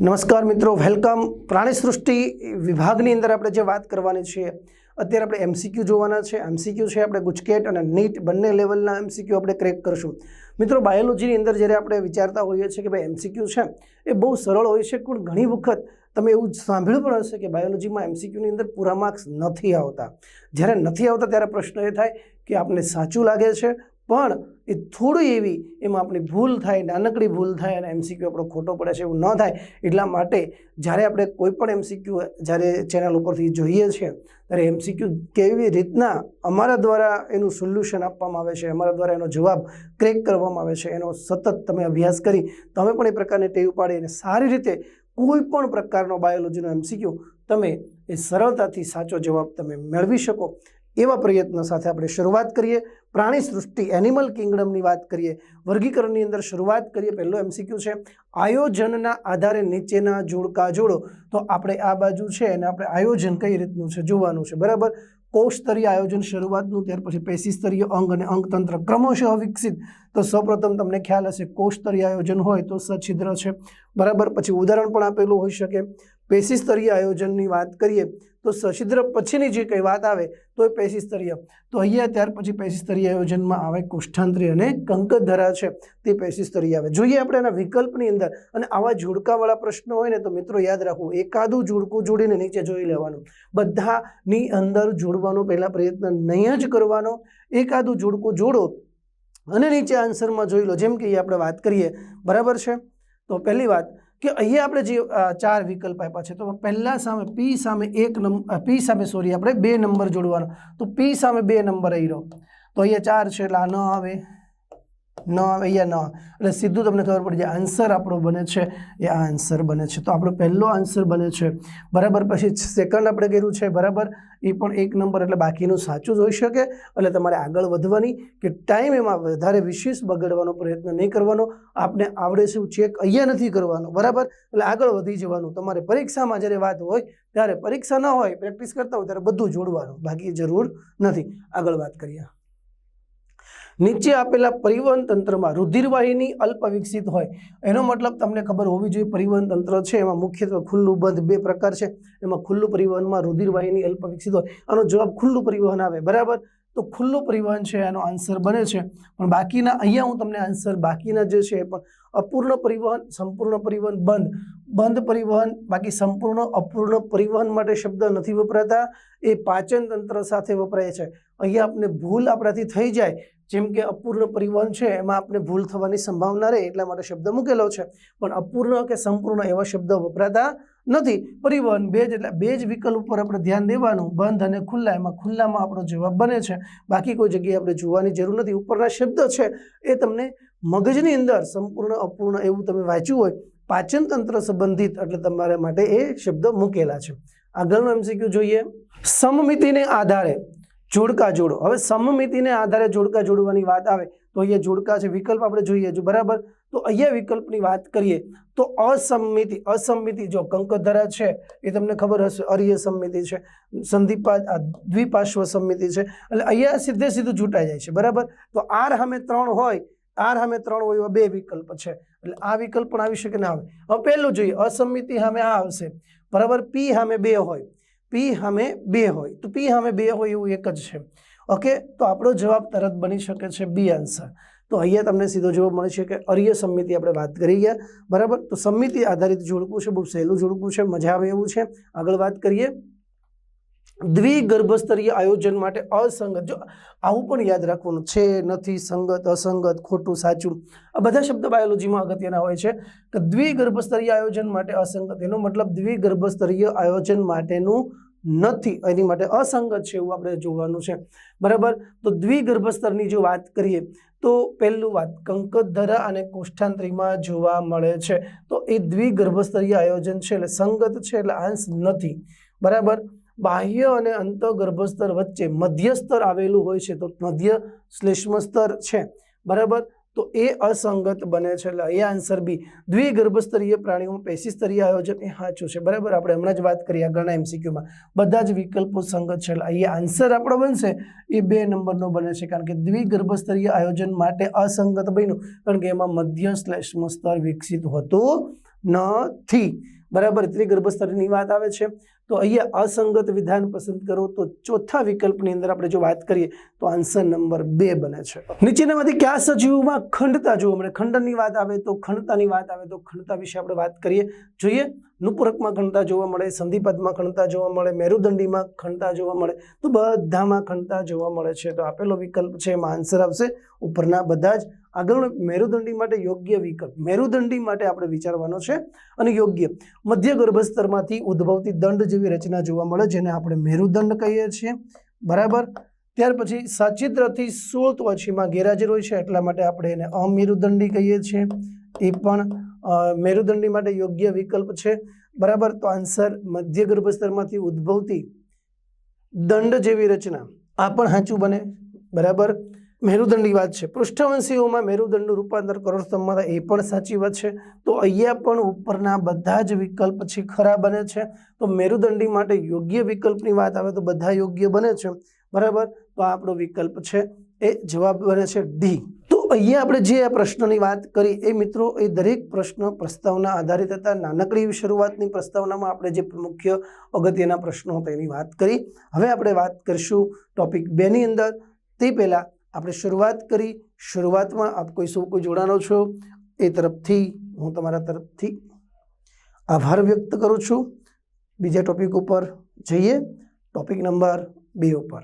નમસ્કાર મિત્રો, વેલકમ. પ્રાણી સૃષ્ટિ વિભાગની અંદર આપણે જે વાત કરવાની છે, અત્યારે આપણે એમસીક્યુ જોવાના છે. એમસીક્યુ છે આપણે ગુજકેટ અને નીટ બંને લેવલના એમસીક્યુ આપણે ક્રેક કરશું. મિત્રો, બાયોલોજીની અંદર જ્યારે આપણે વિચારતા હોઈએ છીએ કે ભાઈ એમસીક્યુ છે, એ બહુ સરળ હોય છે, પણ ઘણી વખત તમે એવું સાંભળ્યું પણ હશે કે બાયોલોજીમાં એમસીક્યુની અંદર પૂરા માર્ક્સ નથી આવતા. જ્યારે નથી આવતા ત્યારે પ્રશ્ન એ થાય કે આપને સાચું લાગે છે પણ એ થોડી એવી એમાં આપણી ભૂલ થાય, નાનકડી ભૂલ થાય અને એમસીક્યુ આપણો ખોટો પડે છે એવું ન થાય, એટલા માટે જ્યારે આપણે કોઈ પણ એમસીક્યુ જ્યારે ચેનલ ઉપરથી જોઈએ છીએ ત્યારે એમસીક્યુ કેવી રીતના અમારા દ્વારા એનું સોલ્યુશન આપવામાં આવે છે, અમારા દ્વારા એનો જવાબ ક્રેક કરવામાં આવે છે, એનો સતત તમે અભ્યાસ કરી, તમે પણ એ પ્રકારની ટેવ પાડી અને સારી રીતે કોઈ પણ પ્રકારનો બાયોલોજીનો એમસીક્યુ તમે એ સરળતાથી સાચો જવાબ તમે મેળવી શકો. એવા પ્રયત્ન સાથે આપણે શરૂઆત કરીએ. પ્રાણી સૃષ્ટિ એનિમલ કિંગડમની વાત કરીએ. વર્ગીકરણની અંદર શરૂઆત કરીએ. પહેલો એમસીક્યુ છે. આયોજનના આધારે નીચેના જોડકા જોડો. તો આપણે આ બાજુ છે અને આપણે આયોજન કઈ રીતનું છે જોવાનું છે. બરાબર? કોષસ્તરીય આયોજન શરૂઆતનું, ત્યાર પછી પેશીસ્તરીય અંગ અને અંગતંત્ર ક્રમશઃ વિકસિત. તો સૌપ્રથમ તમને ખ્યાલ હશે, કોષસ્તરીય આયોજન હોય તો સછિદ્ર છે. બરાબર? પછી ઉદાહરણ પણ આપેલું હોઈ શકે. પેશીસ્તરીય આયોજનની વાત કરીએ. તો સછિદ્ર પછીની જે કંઈ વાત આવે તો એ પેશી સ્તરીય તો અહીંયા ત્યાર પછી પેશી સ્તરીય આયોજનમાં આવે કુષ્ઠાંત્રી અને કંકધરા છે, તે પેશી સ્તરીય આવે. જોઈએ આપણે એના વિકલ્પની અંદર, અને આવા જોડકાવાળા પ્રશ્નો હોય ને, તો મિત્રો યાદ રાખવું, એકાદું જોડકું જોડીને નીચે જોઈ લેવાનું. બધાની અંદર જોડવાનો પહેલાં પ્રયત્ન નહીં જ કરવાનો. એકાદું જોડકું જોડો અને નીચે આન્સરમાં જોઈ લો. જેમ કે એ આપણે વાત કરીએ, બરાબર છે? તો પહેલી વાત કે અહીંયા આપણે જે ચાર વિકલ્પ આપ્યા છે, તો પહેલા સામે પી સામે એક નંબર પી સામે સોરી આપણે બે નંબર જોડવાનો. તો પી સામે બે નંબર આવી રહ્યો તો અહીંયા ચાર છે એટલે આ ન આવે. ન અહીંયા ન એટલે સીધું તમને ખબર પડી જાય આન્સર આપણો બને છે, એ આ આન્સર બને છે. તો આપણો પહેલો આન્સર બને છે, બરાબર? પછી સેકન્ડ આપણે કર્યું છે, બરાબર? એ પણ એક નંબર એટલે બાકીનું સાચું જ હોઈ શકે, એટલે તમારે આગળ વધવાની કે ટાઈમ એમાં વધારે વિશેષ બગડવાનો પ્રયત્ન નહીં કરવાનો. આપને આવડે છે ચેક અહીંયા નથી કરવાનો, બરાબર? એટલે આગળ વધી જવાનું. તમારે પરીક્ષામાં જ્યારે વાત હોય, ત્યારે પરીક્ષા ન હોય પ્રેક્ટિસ કરતા હોય, ત્યારે બધું જોડવાનું. બાકી જરૂર નથી. આગળ વાત કરીએ. નીચે આપેલા પરિવહન તંત્રમાં રુધિરવાહિની અલ્પ વિકસિત હોય, એનો મતલબ તમને ખબર હોવી જોઈએ પરિવહન તંત્ર છે, એમાં મુખ્યત્વે ખુલ્લું, બંધ બે પ્રકાર છે. એમાં ખુલ્લું પરિવહનમાં રુધિરવાહિની અલ્પ વિકસિત હોય, આનો જવાબ ખુલ્લું પરિવહન આવે, બરાબર? તો ખુલ્લું પરિવહન છે, એનો આન્સર બને છે. પણ બાકીના, અહીંયા હું તમને આન્સર બાકીના જે છે એ પણ અપૂર્ણ પરિવહન, સંપૂર્ણ પરિવહન બંધ બંધ પરિવહન, બાકી સંપૂર્ણ અપૂર્ણ પરિવહન માટે શબ્દ નથી વપરાતા, એ પાચન તંત્ર સાથે વપરાય છે. અહીંયા આપણે ભૂલ આપણાથી થઈ જાય, જેમ કે અપૂર્ણ પરિવહન છે, એમાં આપણે ભૂલ થવાની સંભાવના રહે, એટલા માટે શબ્દ મૂકેલો છે. પણ અપૂર્ણ કે સંપૂર્ણ એવા શબ્દ વપરાતા નથી. પરિવહન બે જ એટલે બે જ વિકલ્પ ઉપર આપણે ધ્યાન દેવાનું, બંધ અને ખુલ્લા, એમાં ખુલ્લામાં આપણો જવાબ બને છે. બાકી કોઈ જગ્યાએ આપણે જોવાની જરૂર નથી. ઉપરના શબ્દ છે, એ તમને મગજની અંદર સંપૂર્ણ અપૂર્ણ એવું તમે વાંચ્યું હોય પાચન તંત્ર સંબંધિત એટલે તમારા માટે એ શબ્દ મૂકેલા છે. આગળનું એમસીક્યુ જોઈએ. સમમિતિને આધારે જોડકા જોડો. હવે સમમિતિને આધારે જોડકા જોડવાની વાત આવે તો અહીંયા જોડકા છે, વિકલ્પ આપણે જોઈએ જો બરાબર? તો અહીંયા વિકલ્પની વાત કરીએ તો અસમમિતિ અસમિતિ જો કંકધરા છે, એ તમને ખબર હશે, અર્ય સંમિતિ છે સંધિપા દ્વિપાર્શ્વ સંમિતિ છે, એટલે અહીંયા સીધે સીધું જૂટાઈ જાય છે, બરાબર? તો આર સામે ત્રણ હોય આર સામે ત્રણ હોય એવા બે વિકલ્પ છે. એટલે આ વિકલ્પ પણ આવી શકે ને આવે. હવે પહેલું જોઈએ, અસંમિતિ સામે આ આવશે. બરાબર, પી સામે બે હોય. પી સામે બે હોય. તો પી સામે બે હોય એવું એક જ છે. ઓકે, તો આપણો જવાબ તરત બની શકે છે બી આન્સર. તો અહીંયા તમને સીધો જવાબ મળી કે અર્ય સંમિતિ આપણે વાત કરી ગયા. બરાબર, તો સંમિતિ આધારિત જોડકું છે, બહુ સહેલું જોડકું છે, મજા આવે એવું છે. આગળ વાત કરીએ. દ્વિગર્ભસ્તરીય આયોજન માટે અસંગત. જો આવું પણ યાદ રાખવાનું, છે નથી, સંગત, અસંગત, ખોટું, સાચું, આ બધા શબ્દ બાયોલોજીમાં અગત્યના હોય છે. કે દ્વિગર્ભસ્તરીય આયોજન માટે અસંગત, એનો મતલબ દ્વિગર્ભસ્તરીય આયોજન માટેનું નથી, એની માટે અસંગત છે એવું આપણે જોવાનું છે. બરાબર? તો દ્વિગર્ભસ્તરની જો વાત કરીએ, તો પહેલું વાત કંકતધરા અને કોષ્ઠાંતરીમાં જોવા મળે છે. તો એ દ્વિગર્ભસ્તરીય આયોજન છે, એટલે સંગત છે, એટલે આંશ નથી. બરાબર? બાહ્ય અને અંતઃગર્ભસ્તર વચ્ચે મધ્ય સ્તર આવેલું હોય છે, તો મધ્ય શ્લેષ્મ સ્તર છે. બરાબર? તો એ અસંગત બને છે. એટલે એ આન્સર બી, દ્વિગર્ભસ્તરીય પ્રાણીઓમાં પેશી સ્તરીય આયોજન એ સાચું છે. બરાબર? આપણે હમણાં જ વાત કરી આગળના એમસીક્યુમાં બધા જ વિકલ્પો સંગત છે. એટલે અહીંયા આન્સર આપણો બનશે, એ બે નંબરનો બને છે. કારણ કે દ્વિગર્ભસ્તરીય આયોજન માટે અસંગત બન્યું. કારણ કે એમાં મધ્ય શ્લેષ્મ સ્તર વિકસિત હોતું નથી. બરાબર ત્રિગર્ભસ્તરની વાત આવે છે. તો અહીંયા અસંગત વિધાન પસંદ કરો તો ચોથા વિકલ્પની અંદર આપણે જો વાત કરીએ તો આન્સર નંબર બે બને છે. નીચેનામાંથી કયા સજીવોમાં ખંડતા જોવા મળે ખંડનની વાત આવે તો ખંડતાની વાત આવે તો ખંડતા વિશે આપણે વાત કરીએ. જોઈએ, નુપુરકમાં ખંડતા જોવા મળે, સંધિપદમાં ખંડતા જોવા મળે, મેરુદંડીમાં ખંડતા જોવા મળે, તો બધામાં ખંડતા જોવા મળે છે. તો આપેલો વિકલ્પ છે, એમાં આન્સર આવશે. ઉપરના બધા જ. આગળનો મેરુદંડી માટે યોગ્ય વિકલ્પ. મેરુદંડી માટે આપણે વિચારવાનો છે અને યોગ્ય. મધ્ય ગર્ભસ્તરમાંથી ઉદ્ભવતી દંડ જેવી રચના જોવા મળે, જેને આપણે મેરુદંડ કહીએ છીએ. બરાબર? ત્યાર પછી સચિત્રથી સોળ ત્વચીમાં ગેરહાજર હોય છે, એટલા માટે આપણે એને અમેરુદંડી કહીએ છીએ. એ પણ મેરુદંડી માટે યોગ્ય વિકલ્પ છે. બરાબર? તો આન્સર, મધ્ય ગર્ભસ્તરમાંથી ઉદ્ભવતી દંડ જેવી રચના. આ પણ સાચું બને. બરાબર? મેરુદંડની વાત છે. પૃષ્ઠવંશીઓમાં મેરુદંડનું રૂપાંતર કરોડસ્તંભમાં એ પણ સાચી વાત છે. તો અહીંયા પણ ઉપરના બધા જ વિકલ્પ છે, ખરા બને છે. તો મેરુદંડી માટે યોગ્ય વિકલ્પની વાત આવે તો બધા યોગ્ય બને છે. બરાબર? તો આપણો વિકલ્પ છે. એ જવાબ બને છે ડી તો અહીંયા આપણે જે આ પ્રશ્નની વાત કરી, એ મિત્રો, એ દરેક પ્રશ્ન પ્રસ્તાવના આધારિત હતા. નાનકડી શરૂઆતની પ્રસ્તાવનામાં આપણે જે મુખ્ય અગત્યના પ્રશ્નો હતા એની વાત કરી. હવે આપણે વાત કરીશું ટોપિક બેની અંદર. તે પહેલાં આપણે શરૂઆત કરી. શરૂઆતમાં આપ કોઈ સૌ કોઈ જોડાણો છો? એ તરફથી હું તમારા તરફથી આભાર વ્યક્ત કરું છું. બીજા ટોપિક ઉપર જઈએ. ટોપિક નંબર બે ઉપર.